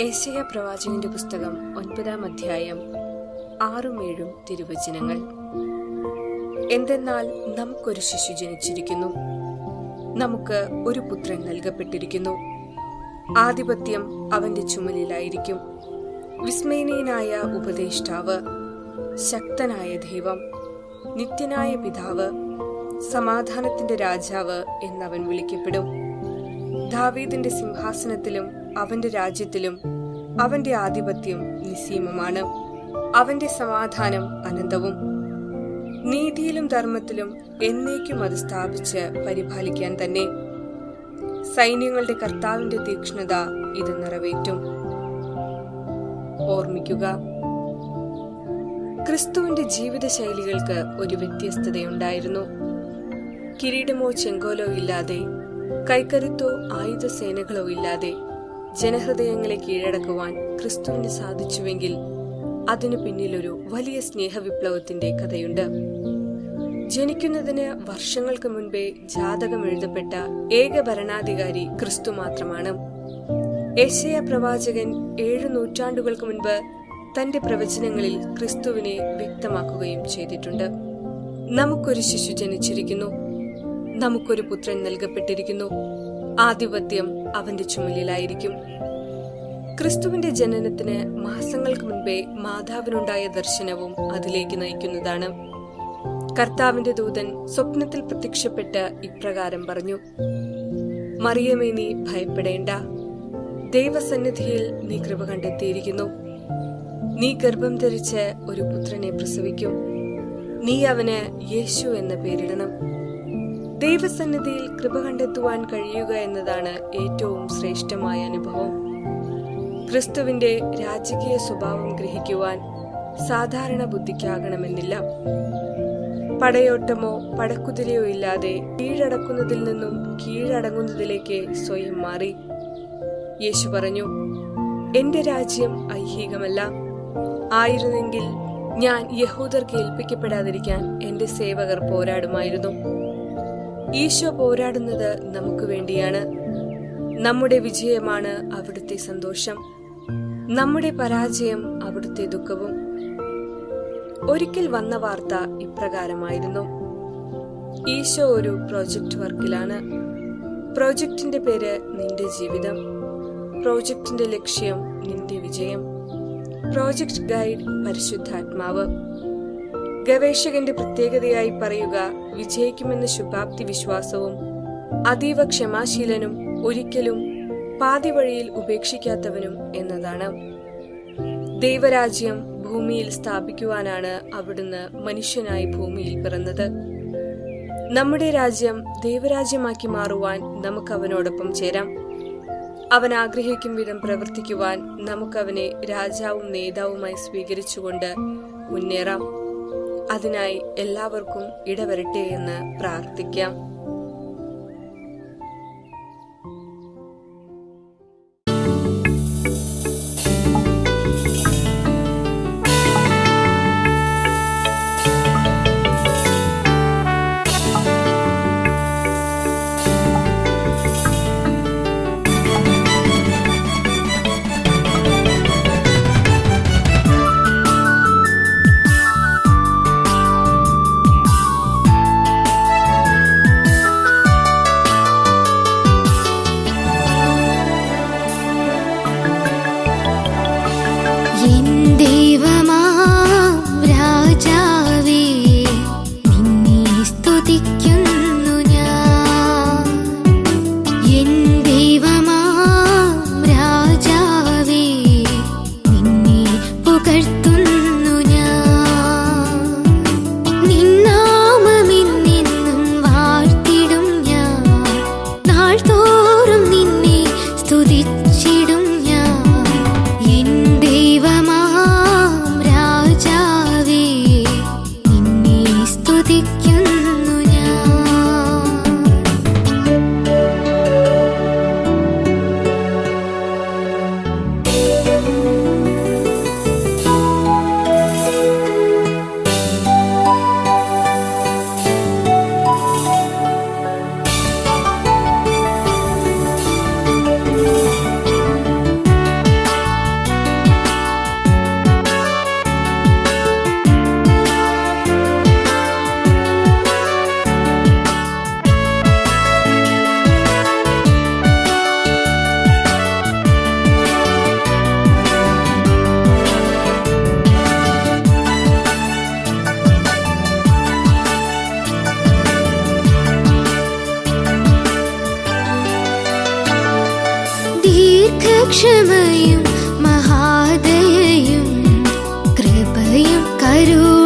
ഏശയ പ്രവാചകന്റെ പുസ്തകം ഒൻപതാം അധ്യായം ആറും ഏഴും തിരുവചനങ്ങൾ. എന്തെന്നാൽ നമുക്കൊരു ശിശു ജനിച്ചിരിക്കുന്നു. നമുക്ക് ഒരു പുത്രൻ നൽകപ്പെട്ടിരിക്കുന്നു. ആധിപത്യം അവന്റെ ചുമലിലായിരിക്കും. വിസ്മയനീയനായ ഉപദേഷ്ടാവ് ശക്തനായ ദൈവം നിത്യനായ പിതാവ് സമാധാനത്തിന്റെ രാജാവ് എന്നവൻ വിളിക്കപ്പെടും. ദാവീദിന്റെ സിംഹാസനത്തിലും അവന്റെ രാജ്യത്തിലും അവന്റെ ആധിപത്യം നിസീമമാണ് അവന്റെ സമാധാനം അനന്തവും. നീതിയിലും ധർമ്മത്തിലും എന്നേക്കും അത് സ്ഥാപിച്ച് പരിപാലിക്കാൻ തന്നെ. സൈന്യങ്ങളുടെ കർത്താവിന്റെ തീക്ഷ്ണത ഇത് നിറവേറ്റും. ഓർമ്മിക്കുക ക്രിസ്തുവിന്റെ ജീവിതശൈലികൾക്ക് ഒരു വ്യത്യസ്തതയുണ്ടായിരുന്നു. കിരീടമോ ചെങ്കോലോ ഇല്ലാതെ കൈക്കരുത്തോ ആയുധസേനകളോ ഇല്ലാതെ ജനഹൃദയങ്ങളെ കീഴടക്കുവാൻ ക്രിസ്തുവിന് സാധിച്ചുവെങ്കിൽ അതിനു പിന്നിലൊരു വലിയ സ്നേഹവിപ്ലവത്തിന്റെ കഥയുണ്ട്. ജനിക്കുന്നതിന് വർഷങ്ങൾക്ക് മുൻപേ ജാതകം എഴുതപ്പെട്ട ഏക ഭരണാധികാരി ക്രിസ്തു മാത്രമാണ്. ഏഷ്യ പ്രവാചകൻ ഏഴു നൂറ്റാണ്ടുകൾക്ക് മുൻപ് തന്റെ പ്രവചനങ്ങളിൽ ക്രിസ്തുവിനെ വ്യക്തമാക്കുകയും ചെയ്തിട്ടുണ്ട്. നമുക്കൊരു ശിശു ജനിച്ചിരിക്കുന്നു. നമുക്കൊരു പുത്രൻ നൽകപ്പെട്ടിരിക്കുന്നു. ആധിപത്യം അവന്റെ ചുമലിലായിരിക്കും. ക്രിസ്തുവിന്റെ ജനനത്തിന് മാസങ്ങൾക്ക് മുൻപേ മാതാവിനുണ്ടായ ദർശനവും അതിലേക്ക് നയിക്കുന്നതാണ്. കർത്താവിന്റെ ദൂതൻ സ്വപ്നത്തിൽ പ്രത്യക്ഷപ്പെട്ട് ഇപ്രകാരം പറഞ്ഞു മറിയമേ നീ ഭയപ്പെടേണ്ട. ദൈവസന്നിധിയിൽ നീ കൃപ കണ്ടെത്തിയിരിക്കുന്നു. നീ ഗർഭം ധരിച്ച് ഒരു പുത്രനെ പ്രസവിക്കും. നീ അവന് യേശു എന്ന പേരിടണം. ദൈവസന്നിധിയിൽ കൃപ കണ്ടെത്തുവാൻ കഴിയുക എന്നതാണ് ഏറ്റവും ശ്രേഷ്ഠമായ അനുഭവം. ക്രിസ്തുവിന്റെ രാജകീയ സ്വഭാവം ഗ്രഹിക്കുവാൻ സാധാരണ ബുദ്ധിക്കാകണമെന്നില്ല. പടയോട്ടമോ പടക്കുതിരയോ ഇല്ലാതെ കീഴടക്കുന്നതിൽ നിന്നും കീഴടങ്ങുന്നതിലേക്ക് സ്വയം മാറി. യേശു പറഞ്ഞു എന്റെ രാജ്യം ഐഹികമല്ല. ആയിരുന്നെങ്കിൽ ഞാൻ യഹൂദർക്ക് ഏൽപ്പിക്കപ്പെടാതിരിക്കാൻ എന്റെ സേവകർ പോരാടുമായിരുന്നു. ഈശോ പോരാടുന്നത് നമുക്ക് വേണ്ടിയാണ്. നമ്മുടെ വിജയമാണ് അവിടുത്തെ സന്തോഷം. നമ്മുടെ പരാജയം അവിടുത്തെ ദുഃഖവും. ഒരിക്കൽ വന്ന വാർത്ത ഇപ്രകാരമായിരുന്നു. ഈശോ ഒരു പ്രോജക്റ്റ് വർക്കിലാണ്. പ്രോജക്റ്റിന്റെ പേര് നിന്റെ ജീവിതം. പ്രോജക്റ്റിന്റെ ലക്ഷ്യം നിന്റെ വിജയം. പ്രോജക്റ്റ് ഗൈഡ് പരിശുദ്ധാത്മാവ്. ഗവേഷകന്റെ പ്രത്യേകതയായി പറയുക വിജയിക്കുമെന്ന ശുഭാപ്തി വിശ്വാസവും അതീവ ക്ഷമാശീലനും ഒരിക്കലും പാതി വഴിയിൽ ഉപേക്ഷിക്കാത്തവനും എന്നതാണ്. ദൈവരാജ്യം ഭൂമിയിൽ സ്ഥാപിക്കുവാനാണ് അവിടുന്ന് മനുഷ്യനായി ഭൂമിയിൽ പിറന്നത്. നമ്മുടെ രാജ്യം ദൈവരാജ്യമാക്കി മാറുവാൻ നമുക്ക് അവനോടൊപ്പം ചേരാം. അവൻ ആഗ്രഹിക്കും വിധം പ്രവർത്തിക്കുവാൻ നമുക്കവനെ രാജാവും നേതാവുമായി സ്വീകരിച്ചുകൊണ്ട് മുന്നേറാം. അതിനായി എല്ലാവർക്കും ഇടവരട്ടെ എന്ന് പ്രാർത്ഥിക്കാം. എൻ ദൈവമാം अरू